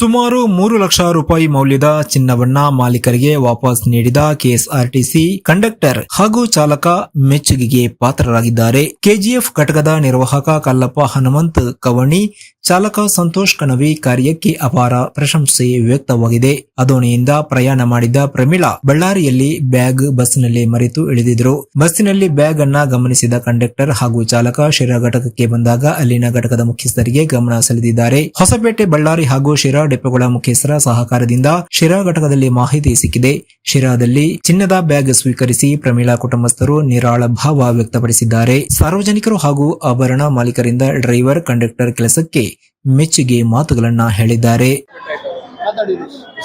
ಸುಮಾರು ಮೂರು ಲಕ್ಷ ರೂಪಾಯಿ ಮೌಲ್ಯದ ಚಿನ್ನವನ್ನ ಮಾಲೀಕರಿಗೆ ವಾಪಸ್ ನೀಡಿದ ಕೆಎಸ್ಆರ್ಟಿಸಿ ಕಂಡಕ್ಟರ್ ಹಾಗೂ ಚಾಲಕ ಮೆಚ್ಚುಗೆಗೆ ಪಾತ್ರರಾಗಿದ್ದಾರೆ. ಕೆಜಿಎಫ್ ಘಟಕದ ನಿರ್ವಾಹಕ ಕಲ್ಲಪ್ಪ ಹನುಮಂತ್ ಕವಣಿ ಚಾಲಕ ಸಂತೋಷ್ ಕಣವಿ ಕಾರ್ಯಕ್ಕೆ ಅಪಾರ ಪ್ರಶಂಸೆ ವ್ಯಕ್ತವಾಗಿದೆ. ಅದೋಣಿಯಿಂದ ಪ್ರಯಾಣ ಮಾಡಿದ್ದ ಪ್ರಮೀಳಾ ಬಳ್ಳಾರಿಯಲ್ಲಿ ಬ್ಯಾಗ್ ಬಸ್ನಲ್ಲಿ ಮರೆತು ಇಳಿದಿದ್ರು ಬಸ್ಸಿನಲ್ಲಿ ಬ್ಯಾಗ್ ಅನ್ನ ಗಮನಿಸಿದ ಕಂಡಕ್ಟರ್ ಹಾಗೂ ಚಾಲಕ ಶಿರಾ ಘಟಕಕ್ಕೆ ಬಂದಾಗ ಅಲ್ಲಿನ ಘಟಕದ ಮುಖ್ಯಸ್ಥರಿಗೆ ಗಮನ ಸೆಳೆದಿದ್ದಾರೆ. ಹೊಸಪೇಟೆ ಬಳ್ಳಾರಿ ಹಾಗೂ ಶಿರಾ ಡೆಪೋಗಳ ಮುಖ್ಯಸ್ಥರ ಸಹಕಾರದಿಂದ ಶಿರಾ ಘಟಕದಲ್ಲಿ ಮಾಹಿತಿ ಸಿಕ್ಕಿದೆ. ಶಿರಾದಲ್ಲಿ ಚಿನ್ನದ ಬ್ಯಾಗ್ ಸ್ವೀಕರಿಸಿ ಪ್ರಮೀಳಾ ಕುಟುಂಬಸ್ಥರು ನಿರಾಳ ಭಾವ ವ್ಯಕ್ತಪಡಿಸಿದ್ದಾರೆ. ಸಾರ್ವಜನಿಕರು ಹಾಗೂ ಆಭರಣ ಮಾಲೀಕರಿಂದ ಡ್ರೈವರ್ ಕಂಡಕ್ಟರ್ ಕೆಲಸಕ್ಕೆ ಮೆಚ್ಚುಗೆ ಮಾತುಗಳನ್ನ ಹೇಳಿದ್ದಾರೆ.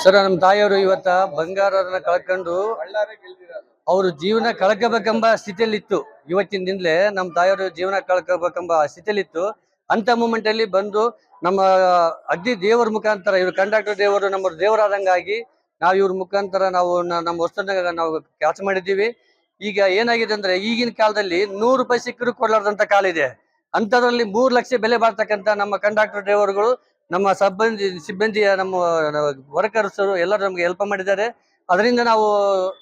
ಸರ್ ನಮ್ಮ ತಾಯಿಯವರು ಇವತ್ತ ಬಂಗಾರನ ಕಳ್ಕೊಂಡು ಅವರು ಜೀವನ ಕಳ್ಕೋಬೇಕೆಂಬ ಸ್ಥಿತಿಯಲ್ಲಿತ್ತು. ಇವತ್ತಿನಿಂದಲೇ ನಮ್ಮ ತಾಯಿಯವರು ಜೀವನ ಕಳ್ಕೋಬೇಕೆಂಬ ಸ್ಥಿತಿಯಲ್ಲಿತ್ತು. ಅಂತ ಮೂಮೆಂಟ್ ಅಲ್ಲಿ ಬಂದು ನಮ್ಮ ಅಗ್ದಿ ದೇವರ ಮುಖಾಂತರ, ಇವರು ಕಂಡಕ್ಟರ್ ದೇವರು ನಮ್ಮ ದೇವರಾದಂಗಾಗಿ ನಾವು ಇವ್ರ ಮುಖಾಂತರ ನಾವು ನಮ್ಮ ವಸ್ತುನ ನಾವು ಕೆಲಸ ಮಾಡಿದ್ದೀವಿ. ಈಗ ಏನಾಗಿದೆ ಅಂದ್ರೆ ಈಗಿನ ಕಾಲದಲ್ಲಿ ನೂರು ರೂಪಾಯಿ ಸಿಕ್ಕರು ಕೊಡ್ಲಾರ್ದಂತ ಕಾಲ ಇದೆ. ಅಂತದ್ರಲ್ಲಿ ಮೂರು ಲಕ್ಷ ಬೆಲೆ ಬಾಳ್ತಕ್ಕಂತ ನಮ್ಮ ಕಂಡಕ್ಟರ್ ಡ್ರೈವರ್ಗಳು, ನಮ್ಮ ಸಿಬ್ಬಂದಿ, ಸಿಬ್ಬಂದಿಯ ನಮ್ಮ ವರ್ಕರ್ಸ್ ಎಲ್ಲರೂ ನಮ್ಗೆ ಹೆಲ್ಪ್ ಮಾಡಿದ್ದಾರೆ. ಅದರಿಂದ ನಾವು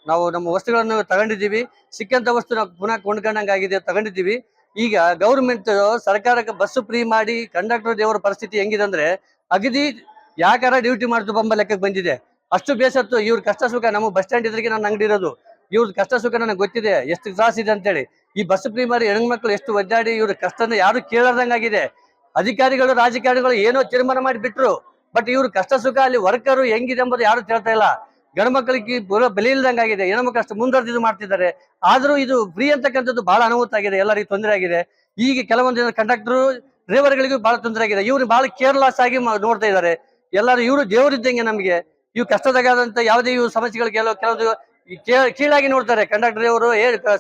ನಾವು ನಮ್ಮ ವಸ್ತುಗಳನ್ನು ತಗೊಂಡಿದ್ದೀವಿ. ಸಿಕ್ಕಂತ ವಸ್ತು ನಾವು ಪುನಃ ಕೊಂಡ್ಕೊಂಡಂಗಾಗಿದೆ, ತಗೊಂಡಿದ್ದೀವಿ. ಈಗ ಗೌರ್ಮೆಂಟ್ ಸರ್ಕಾರಕ್ಕೆ ಬಸ್ ಫ್ರೀ ಮಾಡಿ ಕಂಡಕ್ಟರ್ ದೇವರ ಪರಿಸ್ಥಿತಿ ಹೆಂಗಿದೆ ಅಂದ್ರೆ, ಅಗದಿ ಯಾಕಾರ ಡ್ಯೂಟಿ ಮಾಡ್ತು ಬಂಬ ಲೆಕ್ಕಕ್ಕೆ ಬಂದಿದೆ. ಅಷ್ಟು ಬೇಸತ್ತು ಇವ್ರ ಕಷ್ಟ ಸುಖ ನಮ್ಮ ಬಸ್ ಸ್ಟ್ಯಾಂಡ್ ಇದ್ರಿಗೆ ನನ್ನ ಅಂಗಡಿ ಇರೋದು. ಇವ್ರ ಕಷ್ಟ ಸುಖ ನನಗೆ ಗೊತ್ತಿದೆ. ಎಷ್ಟು ತ್ರಾಸ ಇದೆ ಅಂತೇಳಿ. ಈ ಬಸ್ ಫ್ರೀ ಹೆಣ್ಣು ಹೆಣ್ಮಕ್ಳು ಎಷ್ಟು ಒದ್ದಾಡಿ ಇವ್ರ ಕಷ್ಟನ ಯಾರು ಕೇಳದಂಗಾಗಿದೆ. ಅಧಿಕಾರಿಗಳು, ರಾಜಕಾರಣಿಗಳು ಏನೋ ತೀರ್ಮಾನ ಮಾಡಿ ಬಿಟ್ರು. ಬಟ್ ಇವ್ರ ಕಷ್ಟ ಸುಖ ಅಲ್ಲಿ ವರ್ಕರು ಹೆಂಗಿದೆ ಎಂಬುದು ಯಾರು ತಿಳ್ತಾ ಇಲ್ಲ. ಗಂಡು ಮಕ್ಕಳಿಗೆ ಬುಲ- ಇಲ್ದಂಗಾಗಿದೆ. ಹೆಣ್ಮಕ್ಳು ಅಷ್ಟು ಮುಂದುವರೆದಿದ್ದು ಮಾಡ್ತಿದ್ದಾರೆ. ಆದರೂ ಇದು ಫ್ರೀ ಅಂತಕ್ಕಂಥದ್ದು ಬಹಳ ಅನುಭೂತ ಆಗಿದೆ. ಎಲ್ಲರಿಗೂ ತೊಂದರೆ ಆಗಿದೆ. ಈಗ ಕೆಲವೊಂದು ಜನ ಕಂಡಕ್ಟರ್ ಡ್ರೈವರ್ಗಳಿಗೂ ಬಹಳ ತೊಂದರೆ ಆಗಿದೆ. ಇವ್ರು ಬಹಳ ಕೇರ್ಲೆಸ್ ಆಗಿ ನೋಡ್ತಾ ಇದ್ದಾರೆ. ಎಲ್ಲರೂ ಇವರು ದೇವರಿದ್ದಂಗೆ ನಮಗೆ. ಇವು ಕಷ್ಟದಾಗದಂತ ಯಾವುದೇ ಇವು ಸಮಸ್ಯೆಗಳು ಕೆಲವು ಕೆಲವೊಂದು ಕೀಳಾಗಿ ನೋಡ್ತಾರೆ ಕಂಡಕ್ಟರ್ ಅವರು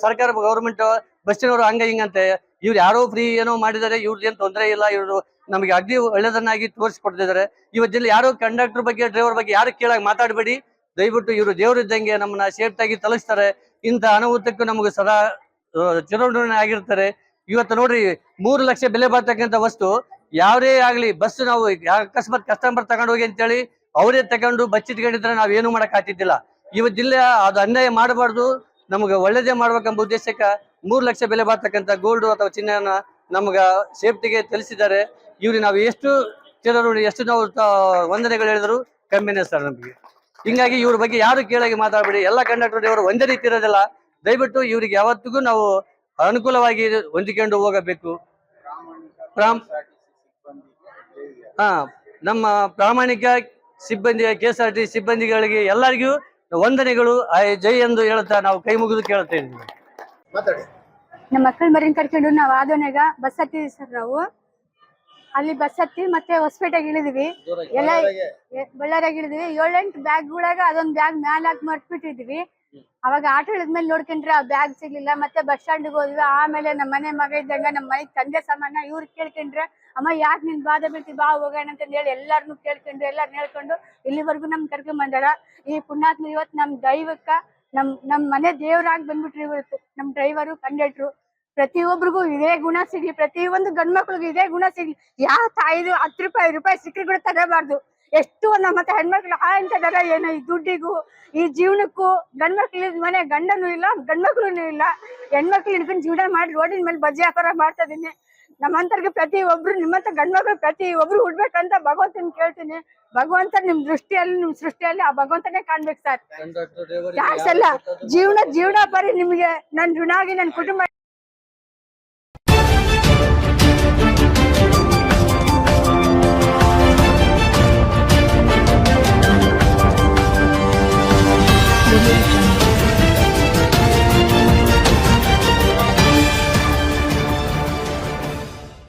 ಸರ್ಕಾರ ಗೌರ್ಮೆಂಟ್ ಬಸ್ಸಿನವರು ಹಂಗ ಹಿಂಗಂತೆ. ಇವ್ರು ಯಾರೋ ಫ್ರೀ ಏನೋ ಮಾಡಿದ್ದಾರೆ ಇವ್ರದ್ದು ಏನು ತೊಂದರೆ ಇಲ್ಲ ಇವರು ನಮಗೆ ಅಗ್ದಿ ಒಳ್ಳೆದನ್ನಾಗಿ ತೋರಿಸ್ಕೊಡ್ತಿದ್ದಾರೆ. ಇವತ್ತಿಲ್ಲಿ ಯಾರೋ ಕಂಡಕ್ಟರ್ ಬಗ್ಗೆ ಡ್ರೈವರ್ ಬಗ್ಗೆ ಯಾರು ಕೇಳಾಗಿ ಮಾತಾಡಬೇಡಿ. ದಯವಿಟ್ಟು ಇವರು ದೇವರಿದ್ದಂಗೆ ನಮ್ಮನ್ನ ಸೇಫ್ಟಾಗಿ ತಲುಪಿಸ್ತಾರೆ ಇಂಥ ಅನಾಹುತಕ್ಕೂ ನಮಗೆ ಸದಾ ಚುನಾವಣೆ ಆಗಿರ್ತಾರೆ. ಇವತ್ತು ನೋಡ್ರಿ, ಮೂರು ಲಕ್ಷ ಬೆಲೆ ಬರ್ತಕ್ಕಂಥ ವಸ್ತು ಯಾವ್ದೇ ಆಗ್ಲಿ, ಬಸ್ ನಾವು ಅಕಸ್ಮಾತ್ ಕಸ್ಟಮರ್ ತಗೊಂಡ್ ಹೋಗಿ ಅಂತೇಳಿ, ಅವರೇ ತಗೊಂಡು ಬಚ್ಚಿಟ್ಕೊಂಡಿದ್ರೆ ನಾವ್ ಏನು ಮಾಡಕ್ ಜಿಲ್ಲೆ ಅದು ಅನ್ಯಾಯ ಮಾಡಬಾರ್ದು, ನಮ್ಗೆ ಒಳ್ಳೇದೇ ಮಾಡ್ಬೇಕೆಂಬ ಉದ್ದೇಶಕ್ಕ ಮೂರು ಲಕ್ಷ ಬೆಲೆ ಬಾಳ್ತಕ್ಕಂಥ ಗೋಲ್ಡ್ ಅಥವಾ ಚಿನ್ನನ ನಮ್ಗ ಸೇಫ್ಟಿಗೆ ತಿಳಿಸಿದ್ದಾರೆ ಇವ್ರಿ ನಾವು ಎಷ್ಟು ಜನರು ಎಷ್ಟು ನಾವು ವಂದನೆಗಳು ಹೇಳಿದ್ರು ಕಮ್ಮಿನೇ ಸರ್ ನಮಗೆ. ಹಿಂಗಾಗಿ ಇವ್ರ ಬಗ್ಗೆ ಯಾರು ಕೇಳಾಗಿ ಮಾತಾಡಬೇಡಿ, ಎಲ್ಲ ಕಂಡಕ್ಟರ್ ಇವರು ಒಂದೇ ರೀತಿ ಇರೋದಿಲ್ಲ. ದಯವಿಟ್ಟು ಇವರಿಗೆ ಯಾವತ್ತಿಗೂ ನಾವು ಅನುಕೂಲವಾಗಿ ಹೊಂದಿಕೊಂಡು ಹೋಗಬೇಕು. ಪ್ರಾಮ್, ಹಾ, ನಮ್ಮ ಪ್ರಾಮಾಣಿಕ ಸಿಬ್ಬಂದಿ ಕೆ ಎಸ್ ಆರ್ ಟಿ ಸಿಬ್ಬಂದಿಗಳಿಗೆ ಎಲ್ಲರಿಗೂ ವಂದನೆಗಳು ಜೈ ಎಂದು ಹೇಳ್ತಾ ನಾವು ಕೈ ಮುಗಿದು ಕೇಳ್ತಾ ಇದ್ದೀವಿ ಮಾತಾಡಿ. ನಮ್ಮ ಮಕ್ಕಳ ಮರಿನ್ ಕರ್ಕೊಂಡು ನಾವು ಆದೋನೆಗ ಬಸ್ ಹತ್ತಿದ್ವಿ ಸರ್ ನಾವು. ಅಲ್ಲಿ ಬಸ್ ಹತ್ತಿ ಮತ್ತೆ ಹೊಸಪೇಟೆಗೆ ಇಳಿದ್ವಿ. ಎಲ್ಲ ಬಳ್ಳಾರಿಗೆ. ಬಳ್ಳಾರಿಯಾಗ ಇಳಿದ್ವಿ. ಏಳೆಂಟು ಬ್ಯಾಗ್ ಒಳಗ ಅದೊಂದ್ ಬ್ಯಾಗ್ ಮ್ಯಾಲ ಹಾಕಿ ಮರ್ತ್ಬಿಟ್ಟಿದ್ವಿ. ಅವಾಗ ಆಟ ಇಳಿದ್ಮೇಲೆ ನೋಡ್ಕೊಂಡ್ರೆ ಆ ಬ್ಯಾಗ್ ಸಿಗ್ಲಿಲ್ಲ, ಮತ್ತೆ ಬಸ್ ಸ್ಟ್ಯಾಂಡ್ಗೆ ಹೋದ್ವಿ. ಆಮೇಲೆ ನಮ್ಮ ಮನೆ ಮಗ ಇದ್ದಂಗ ನಮ್ಮ ಮನೆ ತಂದೆ ಸಮಾನ ಇವ್ರು ಕೇಳ್ಕೊಂಡ್ರೆ, ಅಮ್ಮ, ಯಾಕೆ ನಿನ್ ಬಾಧೆ ಬೀಳ್ತಿ? ಬಾ, ಹೋಗೋಣ ಅಂತ ಹೇಳಿ ಎಲ್ಲಾರ್ನು ಕೇಳ್ಕೊಂಡ್ರು ಎಲ್ಲಾರ್ ಹೇಳ್ಕೊಂಡು, ಇಲ್ಲಿವರೆಗೂ ನಮ್ ಕರ್ಕೊಂಡ್ ಬಂದಾರ ಈ ಪುಣ್ಯಾತ್ಮ ಇವತ್ತು ನಮ್ ದೈವಕ್ಕ, ನಮ್ ನಮ್ ಮನೆ ದೇವ್ರಾಗಿ ಬಂದ್ಬಿಟ್ರಿ ಇವತ್ತು ನಮ್ ಡ್ರೈವರು ಕಂಡಕ್ಟ್ರು ಪ್ರತಿಯೊಬ್ಬರಿಗೂ ಇದೇ ಗುಣ ಸಿಗ್ಲಿ. ಪ್ರತಿಯೊಂದು ಗಂಡ್ಮಕ್ಳಿಗೂ ಇದೇ ಗುಣ ಸಿಗ್ಲಿ. ಯಾವ ತಾಯಿದು ಹತ್ತು ರೂಪಾಯಿ ರೂಪಾಯಿ ಸಿಕ್ಕಿ ಕೂಡ ತಗೋಬಾರ್ದು. ಎಷ್ಟು ನಮ್ಮ ಮತ್ತೆ ಹೆಣ್ಮಕ್ಳು ಹಾ ಅಂತದಾರ ಏನೋ ಈ ದುಡ್ಡಿಗೂ ಈ ಜೀವನಕ್ಕೂ ಗಂಡ್ಮಕ್ಳು ಮನೆ ಗಂಡನೂ ಇಲ್ಲ ಗಂಡ್ಮಕ್ಳು ಇಲ್ಲ. ಹೆಣ್ಮಕ್ಳು ಹಿಡ್ಕೊಂಡು ಜೀವನ ಮಾಡಿ ರೋಡಿನ ಮೇಲೆ ಬಜ್ಜಿ ವ್ಯಾಪಾರ ಮಾಡ್ತಾ ಇದೀನಿ. ನಮ್ಮಂತರ್ಗೆ ಪ್ರತಿ ಒಬ್ರು ನಿಮ್ಮಂತ ಗಂಡ್ಮಕ್ಳು ಪ್ರತಿ ಒಬ್ರು ಹುಡ್ಬೇಕಂತ ಭಗವಂತನ ಕೇಳ್ತೀನಿ. ಭಗವಂತ ನಿಮ್ ದೃಷ್ಟಿಯಲ್ಲಿ ನಿಮ್ ಸೃಷ್ಟಿಯಲ್ಲಿ ಆ ಭಗವಂತನೇ ಕಾಣ್ಬೇಕು ಸರ್. ಯಾಕೆ ಜೀವನ ಜೀವನ ಪರಿ ನಿಮ್ಗೆ ನನ್ ಋಣಾಗಿ ನನ್ ಕುಟುಂಬ